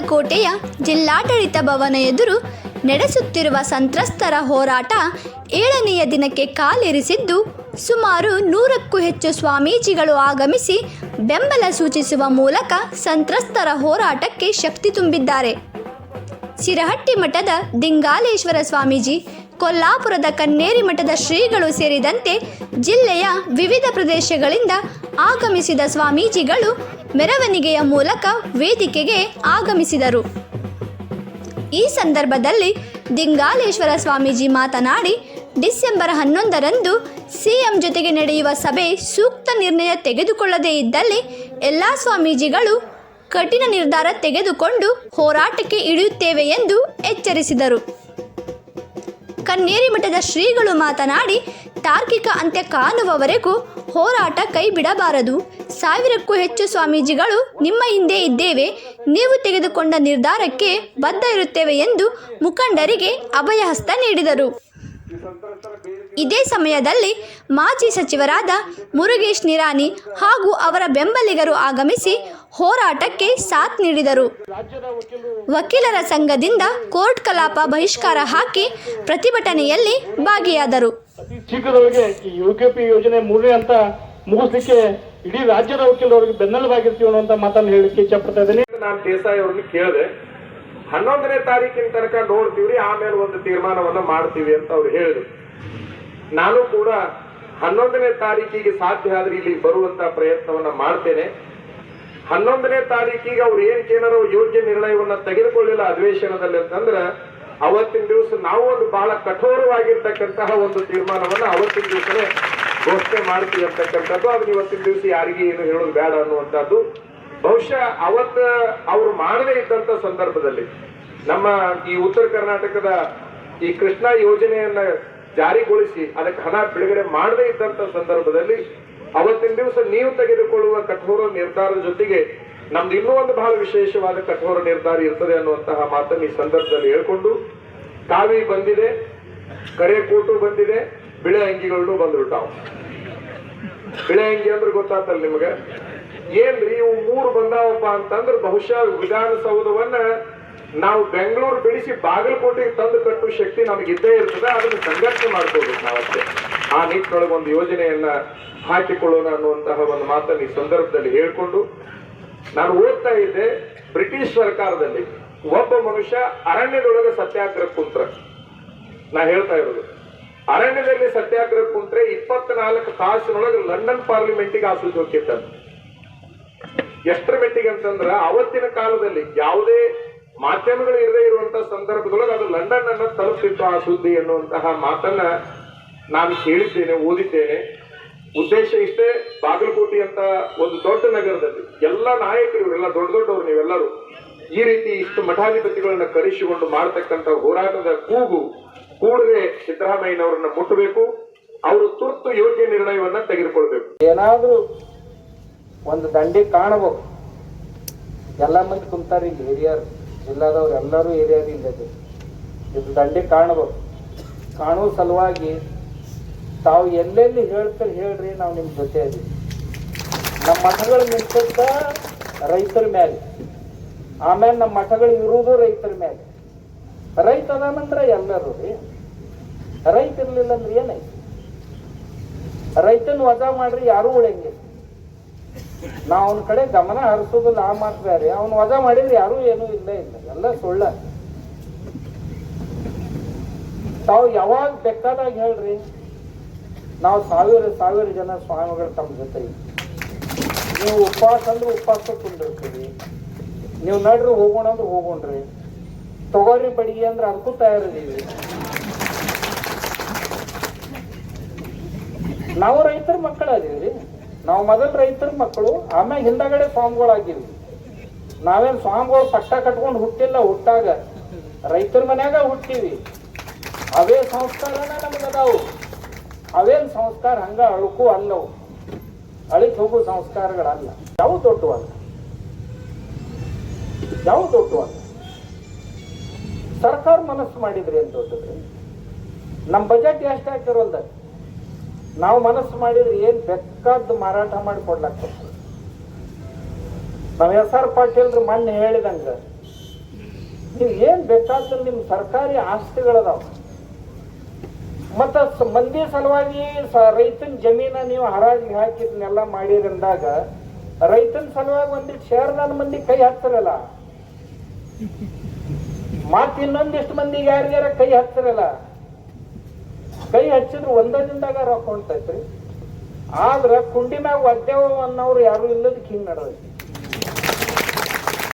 ಬಾಗಲಕೋಟೆಯ ಜಿಲ್ಲಾಡಳಿತ ಭವನ ಎದುರು ನಡೆಸುತ್ತಿರುವ ಸಂತ್ರಸ್ತರ ಹೋರಾಟ ಏಳನೆಯ ದಿನಕ್ಕೆ ಕಾಲಿರಿಸಿದ್ದು, ಸುಮಾರು ನೂರಕ್ಕೂ ಹೆಚ್ಚು ಸ್ವಾಮೀಜಿಗಳು ಆಗಮಿಸಿ ಬೆಂಬಲ ಸೂಚಿಸುವ ಮೂಲಕ ಸಂತ್ರಸ್ತರ ಹೋರಾಟಕ್ಕೆ ಶಕ್ತಿ ತುಂಬಿದ್ದಾರೆ. ಸಿರಹಟ್ಟಿ ಮಠದ ದಿಂಗಾಲೇಶ್ವರ ಸ್ವಾಮೀಜಿ ಕೊಲ್ಲಾಪುರದ ಕನ್ನೇರಿ ಮಠದ ಶ್ರೀಗಳು ಸೇರಿದಂತೆ ಜಿಲ್ಲೆಯ ವಿವಿಧ ಪ್ರದೇಶಗಳಿಂದ ಆಗಮಿಸಿದ ಸ್ವಾಮೀಜಿಗಳು ಮೆರವಣಿಗೆಯ ಮೂಲಕ ವೇದಿಕೆಗೆ ಆಗಮಿಸಿದರು. ಈ ಸಂದರ್ಭದಲ್ಲಿ ದಿಂಗಾಲೇಶ್ವರ ಸ್ವಾಮೀಜಿ ಮಾತನಾಡಿ, ಡಿಸೆಂಬರ್ ಹನ್ನೊಂದರಂದು ಸಿಎಂ ಜೊತೆಗೆ ನಡೆಯುವ ಸಭೆ ಸೂಕ್ತ ನಿರ್ಣಯ ತೆಗೆದುಕೊಳ್ಳದೇ ಇದ್ದಲ್ಲಿ ಎಲ್ಲ ಸ್ವಾಮೀಜಿಗಳು ಕಠಿಣ ನಿರ್ಧಾರ ತೆಗೆದುಕೊಂಡು ಹೋರಾಟಕ್ಕೆ ಇಳಿಯುತ್ತೇವೆ ಎಂದು ಎಚ್ಚರಿಸಿದರು. ಕನ್ನೇರಿ ಮಠದ ಶ್ರೀಗಳು ಮಾತನಾಡಿ, ತಾರ್ಕಿಕ ಅಂತ್ಯ ಕಾಣುವವರೆಗೂ ಹೋರಾಟ ಕೈ ಬಿಡಬಾರದು ಸಾವಿರಕ್ಕೂ ಹೆಚ್ಚು ಸ್ವಾಮೀಜಿಗಳು ನಿಮ್ಮ ಹಿಂದೆ ಇದ್ದೇವೆ. ನೀವು ತೆಗೆದುಕೊಂಡ ನಿರ್ಧಾರಕ್ಕೆ ಬದ್ಧ ಇರುತ್ತೇವೆ ಎಂದು ಮುಖಂಡರಿಗೆ ಅಭಯಹಸ್ತ ನೀಡಿದರು. ಇದೇ ಸಮಯದಲ್ಲಿ ಮಾಜಿ ಸಚಿವರಾದ ಮುರುಗೇಶ್ ನಿರಾನಿ ಹಾಗೂ ಅವರ ಬೆಂಬಲಿಗರು ಆಗಮಿಸಿ ಹೋರಾಟಕ್ಕೆ ಸಾಥ್ ನೀಡಿದರು. ವಕೀಲರ ಸಂಘದಿಂದ ಕೋರ್ಟ್ ಕಲಾಪ ಬಹಿಷ್ಕಾರ ಹಾಕಿ ಪ್ರತಿಭಟನೆಯಲ್ಲಿ ಭಾಗಿಯಾದರು. ಅತಿ ಶೀಘ್ರದೊಳಗೆ ಈ ಯು ಕೆ ಪಿ ಯೋಜನೆ ಮೂರನೇ ಹಂತ ಮುಗಿಸ್ಲಿಕ್ಕೆ ಇಡೀ ರಾಜ್ಯದ ವಕೀಲರವರಿಗೆ ಬೆನ್ನೆಲುಬಾಗಿರ್ತೀವಿ ಅನ್ನುವಂತ ಮಾತನ್ನು ಹೇಳಲಿಕ್ಕೆ ಇಚ್ಛಪಡ್ತಾ ಇದ್ದೀನಿ. ನಾನು ದೇಸಾಯಿ ಅವ್ರನ್ನ ಕೇಳಿದೆ ಹನ್ನೊಂದನೇ ತಾರೀಕಿನ ತನಕ ನೋಡ್ತೀವ್ರಿ ಆಮೇಲೆ ಒಂದು ತೀರ್ಮಾನವನ್ನ ಮಾಡ್ತೀವಿ ಅಂತ ಅವ್ರು ಹೇಳಿದ್ರು. ನಾನು ಕೂಡ ಹನ್ನೊಂದನೇ ತಾರೀಕಿಗೆ ಸಾಧ್ಯ ಆದ್ರೆ ಇಲ್ಲಿ ಬರುವಂತ ಪ್ರಯತ್ನವನ್ನ ಮಾಡ್ತೇನೆ. ಹನ್ನೊಂದನೇ ತಾರೀಕಿಗೆ ಅವ್ರು ಏನ್ ಏನಾರು ಯೋಗ್ಯ ನಿರ್ಣಯವನ್ನ ತೆಗೆದುಕೊಳ್ಳಿಲ್ಲ ಅಧಿವೇಶನದಲ್ಲಿ ಅಂತಂದ್ರೆ, ಅವತ್ತಿನ ದಿವಸ ನಾವು ಒಂದು ಬಹಳ ಕಠೋರವಾಗಿರ್ತಕ್ಕಂತಹ ಒಂದು ತೀರ್ಮಾನವನ್ನ ಅವತ್ತಿನ ದಿವಸನೇ ಘೋಷಣೆ ಮಾಡ್ತೀವಿ ಅಂತಕ್ಕಂಥದ್ದು. ಅದು ಇವತ್ತಿನ ದಿವಸ ಯಾರಿಗೆ ಏನು ಹೇಳೋದು ಬೇಡ ಅನ್ನುವಂಥದ್ದು. ಬಹುಶಃ ಅವತ್ತ ಅವರು ಮಾಡದೇ ಇದ್ದಂತ ಸಂದರ್ಭದಲ್ಲಿ ನಮ್ಮ ಈ ಉತ್ತರ ಕರ್ನಾಟಕದ ಈ ಕೃಷ್ಣ ಯೋಜನೆಯನ್ನ ಜಾರಿಗೊಳಿಸಿ ಅದಕ್ಕೆ ಹಣ ಬಿಡುಗಡೆ ಮಾಡದೇ ಇದ್ದಂತ ಸಂದರ್ಭದಲ್ಲಿ ಅವತ್ತಿನ ದಿವಸ ನೀವು ತೆಗೆದುಕೊಳ್ಳುವ ಕಠೋರ ನಿರ್ಧಾರದ ಜೊತೆಗೆ ನಮ್ದು ಇನ್ನೂ ಒಂದು ಬಹಳ ವಿಶೇಷವಾದ ಕಠೋರ ನಿರ್ಧಾರ ಇರ್ತದೆ ಅನ್ನುವಂತಹ ಮಾತನ್ನು ಈ ಸಂದರ್ಭದಲ್ಲಿ ಹೇಳ್ಕೊಂಡು ಕಾವಿ ಬಂದಿದೆ ಕರೆ ಕೋಟು ಬಂದಿದೆ, ಬಿಳೆ ಅಂಗಿಗಳನ್ನು ಬಂದ್ಬಿಟ್ಟಾವು. ಬಿಳೆ ಅಂಗಿ ಅಂದ್ರೆ ಗೊತ್ತಾತಲ್ಲ ನಿಮಗೆ? ಏನ್ರಿ ಇವು ಮೂರು ಬಂದಾವಪ್ಪ ಅಂತಂದ್ರೆ ಬಹುಶಃ ವಿಧಾನಸೌಧವನ್ನ ನಾವು ಬೆಂಗಳೂರು ಬಿಡಿಸಿ ಬಾಗಲಕೋಟೆಗೆ ತಂದು ಕಟ್ಟುವ ಶಕ್ತಿ ನಮಗೆ ಇದ್ದೇ ಇರ್ತದೆ, ಅದನ್ನು ಸಂಘರ್ಷ ಮಾಡ್ಕೋಬೇಕು ನಾವಷ್ಟೇ ಆ ನಿಟ್ಟಿನೊಳಗೆ ಒಂದು ಯೋಜನೆಯನ್ನ ಹಾಕಿಕೊಳ್ಳೋಣ ಅನ್ನುವಂತಹ ಒಂದು ಮಾತನ್ನು ಈ ಸಂದರ್ಭದಲ್ಲಿ ಹೇಳ್ಕೊಂಡು, ನಾನು ಓದ್ತಾ ಇದ್ದೆ ಬ್ರಿಟಿಷ್ ಸರ್ಕಾರದಲ್ಲಿ. ಒಬ್ಬ ಮನುಷ್ಯ ಅರಣ್ಯದೊಳಗೆ ಸತ್ಯಾಗ್ರಹ ಕುಂತ್ರ. ನಾ ಹೇಳ್ತಾ ಇರೋದು, ಅರಣ್ಯದಲ್ಲಿ ಸತ್ಯಾಗ್ರಹ ಕುಂತ್ರೆ ಇಪ್ಪತ್ನಾಲ್ಕು ತಾಸಿನೊಳಗೆ ಲಂಡನ್ ಪಾರ್ಲಿಮೆಂಟಿಗೆ ಆ ಸುದ್ದಿ ಹೋಗಿದ್ದ ಎಷ್ಟರ ಮೆಟ್ಟಿಗೆ ಅಂತಂದ್ರ, ಅವತ್ತಿನ ಕಾಲದಲ್ಲಿ ಯಾವುದೇ ಮಾಧ್ಯಮಗಳು ಇರದೇ ಇರುವಂತಹ ಸಂದರ್ಭದೊಳಗೆ ಅದು ಲಂಡನ್ ಅನ್ನ ತಲುಪಿತ್ತು ಆ ಸುದ್ದಿ ಎನ್ನುವಂತಹ ಮಾತನ್ನ ನಾನು ಕೇಳಿದ್ದೇನೆ, ಓದಿದ್ದೇನೆ. ಉದ್ದೇಶ ಇಷ್ಟೇ, ಬಾಗಲಕೋಟೆ ಅಂತ ಒಂದು ದೊಡ್ಡ ನಗರದಲ್ಲಿ ಎಲ್ಲ ನಾಯಕರು ಇವರೆಲ್ಲ ದೊಡ್ಡ ದೊಡ್ಡವರು ನೀವೆಲ್ಲರೂ ಈ ರೀತಿ ಇಷ್ಟು ಮಠಾಧಿಪತಿಗಳನ್ನ ಕರೆಸಿಕೊಂಡು ಮಾಡತಕ್ಕಂತ ಹೋರಾಟದ ಕೂಗು ಕೂಡಲೇ ಸಿದ್ದರಾಮಯ್ಯನವರನ್ನ ಮುಟ್ಟಬೇಕು. ಅವರು ತುರ್ತು ಯೋಗ್ಯ ನಿರ್ಣಯವನ್ನ ತೆಗೆದುಕೊಳ್ಬೇಕು. ಏನಾದ್ರೂ ಒಂದು ದಂಡಿ ಕಾಣಬಹುದು ಎಲ್ಲ ಮಂದಿ ಕುಂತಾರೆ ಹಿರಿಯರು. ಜಿಲ್ಲಾದವ್ರು ಎಲ್ಲರೂ ಏರಿಯಾದಿಂದ ಇದು ದಂಡಿ ಕಾಣಬೇಕು ಕಾಣುವ ಸಲುವಾಗಿ ತಾವು ಎಲ್ಲೆಲ್ಲಿ ಹೇಳ್ತಾರೆ ಹೇಳ್ರಿ ನಾವು ನಿಮ್ಮ ಜೊತೆ ಅದೀವಿ ನಮ್ಮ ಮಠಗಳು ನಿಂತ ರೈತರ ಮೇಲೆ ಆಮೇಲೆ ನಮ್ಮ ಮಠಗಳು ಇರುವುದು ರೈತರ ಮೇಲೆ ರೈತ ಅದಾನಂದ್ರೆ ಎಲ್ಲರೂ ರೀ. ರೈತ ಇರ್ಲಿಲ್ಲ ಅಂದ್ರೆ ಏನೈತಿ ರೈತನ ವಜಾ ಮಾಡ್ರಿ ಯಾರೂ ಉಳಿಯಂಗಿಲ್ಲ. ನಾವು ಅವನ ಕಡೆ ಗಮನ ಹರಿಸೋದು ಆ ಮಾತು ಬೇರೆ ಅವನು ವಜಾ ಮಾಡಿದ್ರೆ ಯಾರೂ ಏನೂ ಇಲ್ಲ ಇಲ್ಲ. ಎಲ್ಲ ಸುಳ್ಳ. ತಾವು ಯಾವಾಗ ಬೇಕಾದಾಗ ಹೇಳ್ರಿ. ನಾವು ಸಾವಿರ ಸಾವಿರ ಜನ ಸ್ವಾಮಿಗಳು ತಮ್ಮ ಜೊತೆ. ನೀವು ಉಪವಾಸ ಅಂದ್ರೆ ಉಪವಾಸ ಕುಂದಿರ್ತೀವಿ ನೀವು ನಡ್ರಿ ಹೋಗೋಣ ಅಂದ್ರೆ ಹೋಗೋಣ್ರಿ. ತಗೋರಿ ಬಡಿಗೆ ಅಂದ್ರೆ ಅದಕ್ಕೂ ತಯಾರಿದೀವಿ ನಾವು ರೈತರ ಮಕ್ಕಳು ಅದೀವ್ರಿ ನಾವು ಮೊದಲು ರೈತರ ಮಕ್ಕಳು ಆಮೇಲೆ ಹಿಂದಗಡೆ ಸ್ವಾಮಿಗಳಾಗಿವಿ ನಾವೇನ್ ಸ್ವಾಮಿಗಳು ಪಟ್ಟ ಕಟ್ಕೊಂಡು ಹುಟ್ಟಿಲ್ಲ, ಹುಟ್ಟಾಗ ರೈತರ ಮನ್ಯಾಗ ಹುಟ್ಟಿವಿ. ಅವೇ ಸಂಸ್ಕಾರನ ನಮಗದಾವು ಅವೇನ್ ಸಂಸ್ಕಾರ? ಹಂಗ ಅಳುಕು ಅಲ್ಲವು ಅಳಿತು ಹೋಗೋ ಸಂಸ್ಕಾರಗಳಲ್ಲ. ಯಾವ ದೊಡ್ಡವಲ್ಲ ಯಾವ ದೊಡ್ಡವಲ್ಲ ಸರ್ಕಾರ ಮನಸ್ಸು ಮಾಡಿದ್ರೆ ಅಂತ ದೊಡ್ಡದ್ರಿ ನಮ್ಮ ಬಜೆಟ್ ಎಷ್ಟು ಹಾಕಿರೋಲ್ದ ನಾವು ಮನಸ್ಸು ಮಾಡಿದ್ರೆ ಏನ್ ಬೇಕಾದ್ದು ಮಾರಾಟ ಮಾಡಿ ಕೊಡ್ಲಾಕ ನಾವ್ ಎಸ್ ಆರ್ ಪಾಟೀಲ್ರು ಮೊನ್ನೆ ಹೇಳಿದಂಗ, ನೀವು ಏನ್ ಬೇಕಾದ್ರೆ ನಿಮ್ ಸರ್ಕಾರಿ ಆಸ್ತಿಗಳದಾವ. ಮತ್ತ ಮಂದಿ ಸಲುವಾಗಿ ಸ- ರೈತನ ಜಮೀನ ನೀವು ಹರಾಜಿಗೆ ಹಾಕಿದ್ನೆಲ್ಲ ಮಾಡಿರಂದಾಗ ರೈತನ ಸಲುವಾಗಿ ಒಂದಿಷ್ಟು ಶೇರ್ದಾನ ಮಂದಿ ಕೈ ಹತ್ತಿರಲ್ಲ ಮತ್ ಇನ್ನೊಂದಿಷ್ಟು ಮಂದಿಗೆ ಯಾರಿಗಾರ ಕೈ ಹತ್ತಿರಲ್ಲ ಕೈ ಹಚ್ಚಿದ್ರು ಒಂದ ದಿನದಾಗ ರೊಕ್ಕ ಹೊಂಟೈತ್ರಿ. ಆದ್ರ ಕುಂಡಿ ಮ್ಯಾಗ ಒದ್ದೆವು ಅನ್ನೋರು ಯಾರು ಇಲ್ಲದಕ್ಕೆ ಹಿಂಗ್ ನಡೆದೈತಿ.